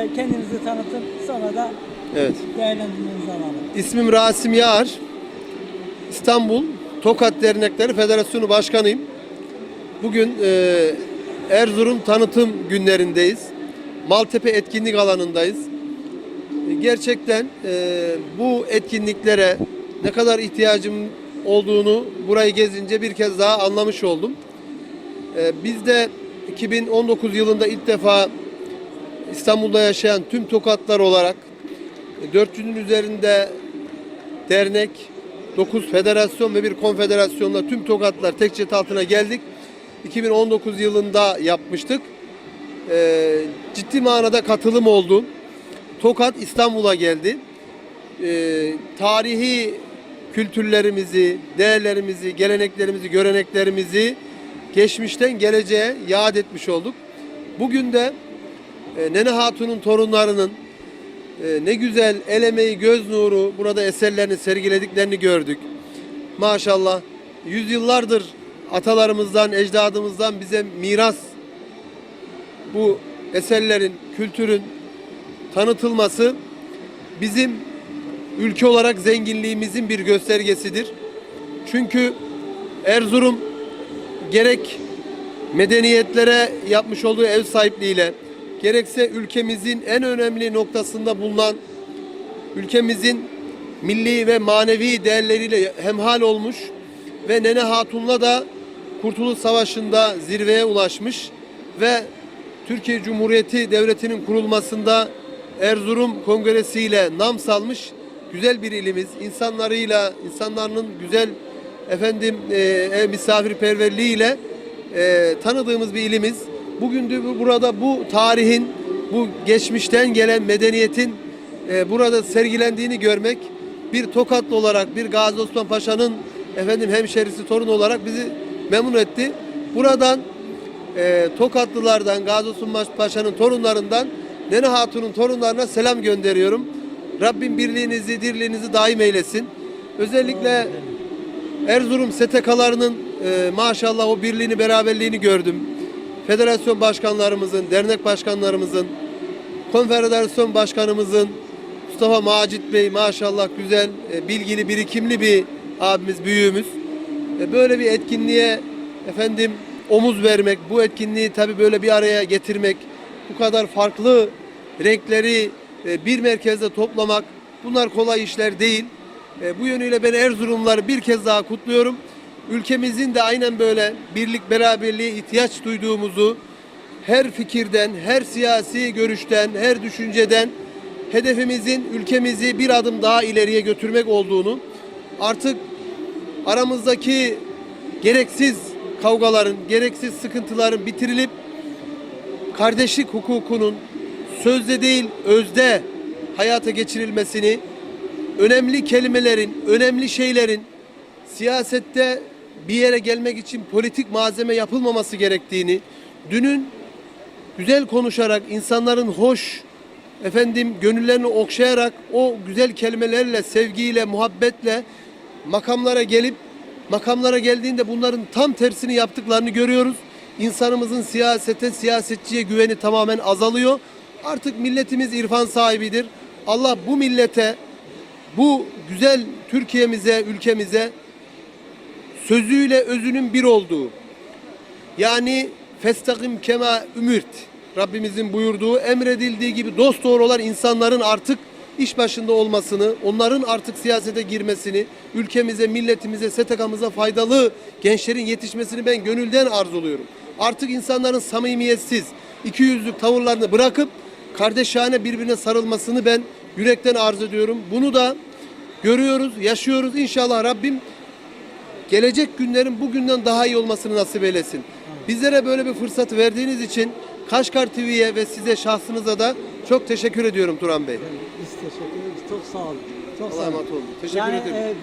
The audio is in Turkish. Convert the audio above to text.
önce kendinizi tanıtın sonra da Evet. değerlendirmenizi alalım. İsmim Rasim Yağar. İstanbul Tokat Dernekleri Federasyonu Başkanıyım. Bugün e, Erzurum tanıtım günlerindeyiz. Maltepe etkinlik alanındayız. E, Gerçekten e, bu etkinliklere ne kadar ihtiyacım olduğunu burayı gezince bir kez daha anlamış oldum. E, biz de 2019 yılında ilk defa İstanbul'da yaşayan tüm Tokatlar olarak 400'ün üzerinde dernek, 9 federasyon ve bir konfederasyonla tüm Tokatlar tek çatı altına geldik. 2019 yılında yapmıştık. Ee, ciddi manada katılım oldu. Tokat İstanbul'a geldi. Ee, tarihi kültürlerimizi, değerlerimizi, geleneklerimizi, göreneklerimizi geçmişten geleceğe yad etmiş olduk. Bugün de e, Nene Hatun'un torunlarının ee, ne güzel el emeği, göz nuru burada eserlerini sergilediklerini gördük. Maşallah yüzyıllardır atalarımızdan, ecdadımızdan bize miras bu eserlerin, kültürün tanıtılması bizim ülke olarak zenginliğimizin bir göstergesidir. Çünkü Erzurum gerek medeniyetlere yapmış olduğu ev sahipliğiyle gerekse ülkemizin en önemli noktasında bulunan ülkemizin milli ve manevi değerleriyle hemhal olmuş ve Nene Hatun'la da Kurtuluş Savaşı'nda zirveye ulaşmış ve Türkiye Cumhuriyeti Devleti'nin kurulmasında Erzurum Kongresi ile nam salmış güzel bir ilimiz. İnsanlarıyla, insanların güzel efendim e, misafirperverliğiyle e, tanıdığımız bir ilimiz. Bugün de bu- burada bu tarihin, bu geçmişten gelen medeniyetin e, burada sergilendiğini görmek bir Tokatlı olarak, bir Gazi Osman Paşa'nın efendim hemşerisi, torun olarak bizi memnun etti. Buradan e, Tokatlılardan, Gazi Osman Paşa'nın torunlarından Nene Hatun'un torunlarına selam gönderiyorum. Rabbim birliğinizi, dirliğinizi daim eylesin. Özellikle Erzurum STK'larının e, maşallah o birliğini, beraberliğini gördüm. Federasyon başkanlarımızın, dernek başkanlarımızın, konfederasyon başkanımızın, Mustafa Macit Bey maşallah güzel, e, bilgili, birikimli bir abimiz, büyüğümüz. E, böyle bir etkinliğe efendim omuz vermek, bu etkinliği tabii böyle bir araya getirmek, bu kadar farklı renkleri e, bir merkezde toplamak bunlar kolay işler değil. Bu yönüyle ben Erzurumları bir kez daha kutluyorum. Ülkemizin de aynen böyle birlik beraberliğe ihtiyaç duyduğumuzu her fikirden, her siyasi görüşten, her düşünceden hedefimizin ülkemizi bir adım daha ileriye götürmek olduğunu artık aramızdaki gereksiz kavgaların, gereksiz sıkıntıların bitirilip kardeşlik hukukunun sözde değil özde hayata geçirilmesini, önemli kelimelerin, önemli şeylerin siyasette bir yere gelmek için politik malzeme yapılmaması gerektiğini, dünün güzel konuşarak, insanların hoş, efendim gönüllerini okşayarak o güzel kelimelerle, sevgiyle, muhabbetle makamlara gelip makamlara geldiğinde bunların tam tersini yaptıklarını görüyoruz. İnsanımızın siyasete, siyasetçiye güveni tamamen azalıyor. Artık milletimiz irfan sahibidir. Allah bu millete, bu güzel Türkiye'mize, ülkemize sözüyle özünün bir olduğu, yani festakim kema ümirt Rabbimizin buyurduğu emredildiği gibi dost doğru olan insanların artık iş başında olmasını, onların artık siyasete girmesini, ülkemize, milletimize, STK'mıza faydalı gençlerin yetişmesini ben gönülden arzuluyorum. Artık insanların samimiyetsiz, iki yüzlük tavırlarını bırakıp kardeşane birbirine sarılmasını ben yürekten arz ediyorum. Bunu da görüyoruz, yaşıyoruz. İnşallah Rabbim gelecek günlerin bugünden daha iyi olmasını nasip eylesin. Bizlere böyle bir fırsat verdiğiniz için Kaşkar TV'ye ve size şahsınıza da çok teşekkür ediyorum Turan Bey. Biz teşekkür ederiz. Çok sağ olun. Çok Allah'a sağ olun. emanet olun. Teşekkür Yani, ederim. e,